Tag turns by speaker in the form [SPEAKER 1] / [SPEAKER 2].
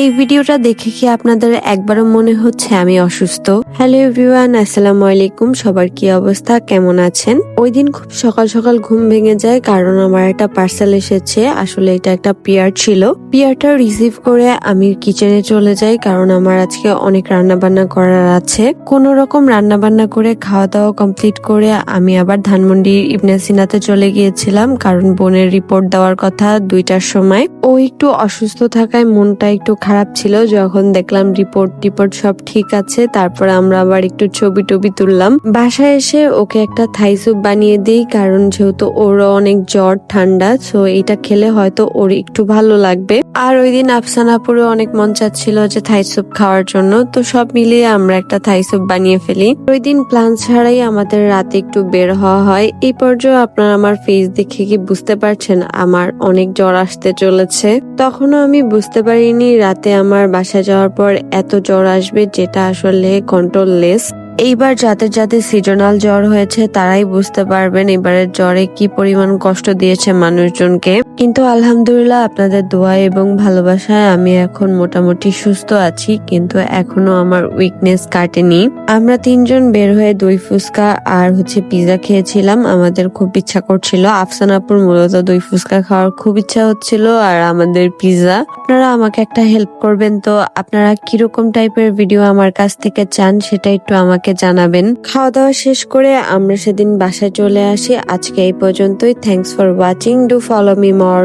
[SPEAKER 1] এই ভিডিওটা দেখে কি আপনাদের একবারও মনে হচ্ছে আমি অসুস্থ? হ্যালো এভরিওয়ান আসসালামু আলাইকুম। সবার কি অবস্থা? কেমন আছেন? ওই দিন খুব সকাল সকাল ঘুম ভেঙে যায়, কারণ আমার একটা পার্সেল এসেছে। আসলে এটা একটা পিয়ার ছিল। পিয়ারটা রিসিভ করে আমি কিচেনে চলে যাই, কারণ আমার আজকে অনেক রান্না বান্না করার আছে। কোন রকম রান্না বান্না করে খাওয়া দাওয়া কমপ্লিট করে আমি আবার ধানমন্ডি ইবনে সিনাতে চলে গিয়েছিলাম, কারণ বোনের রিপোর্ট দেওয়ার কথা দুইটার সময়। ও একটু অসুস্থ থাকায় মনটা একটু খারাপ ছিল যখন দেখলাম রিপোর্ট টিপোর্ট সব ঠিক আছে, তারপর আমরা আবার একটু ছবি টবি তুললাম। বাসায় এসে ওকে একটা থাই স্যুপ বানিয়ে দিই, কারণ যেহেতু ওরও অনেক জ্বর, ঠান্ডা সো এটা খেলে হয়তো ওর একটু ভালো লাগবে। আর ওই দিন আফসানাপুরে অনেক মন চাচ্ছিল যে থাই স্যুপ খাওয়ার জন্য, তো সব মিলিয়ে আমরা একটা থাই স্যুপ বানিয়ে ফেলি। ওই দিন প্ল্যান ছাড়াই আমাদের রাতে একটু বের হওয়া হয়। এই পর্যায়ে আপনারা আমার ফেস দেখে কি বুঝতে পারছেন? আমার অনেক জ্বর আসতে চলেছে। তখনও আমি বুঝতে পারিনি রাতে আমার বাসায় যাওয়ার পর এত জ্বর আসবে যেটা আসলে কন্ট্রোললেস এইবার যাদের যাদের সিজনাল জ্বর হয়েছে, তারাই বুঝতে পারবেন এবারের জ্বরে কি পরিমাণ কষ্ট দিয়েছে মানুষজনকে। কিন্তু আলহামদুলিল্লাহ আপনাদের দোয়া এবং ভালোবাসায় আমি এখন মোটামুটি সুস্থ আছি, কিন্তু এখনও আমার উইকনেস কাটেনি। আমরা তিনজন বের হয়ে দই ফুচকা আর হচ্ছে পিজা খেয়েছিলাম, আমাদের খুব ইচ্ছা করছিল। আফসানাপুর মূলত দই ফুচকা খাওয়ার খুব ইচ্ছা হচ্ছিল আর আমাদের পিজা আপনারা আমাকে একটা হেল্প করবেন তো, আপনারা কীরকম টাইপের ভিডিও আমার কাছ থেকে চান সেটা একটু আমাকে জানাবেন। খাওয়া দাওয়া শেষ করে আমরা সেদিন বাসায় চলে আসি। আজকে এই পর্যন্তই। Thanks for watching do follow me more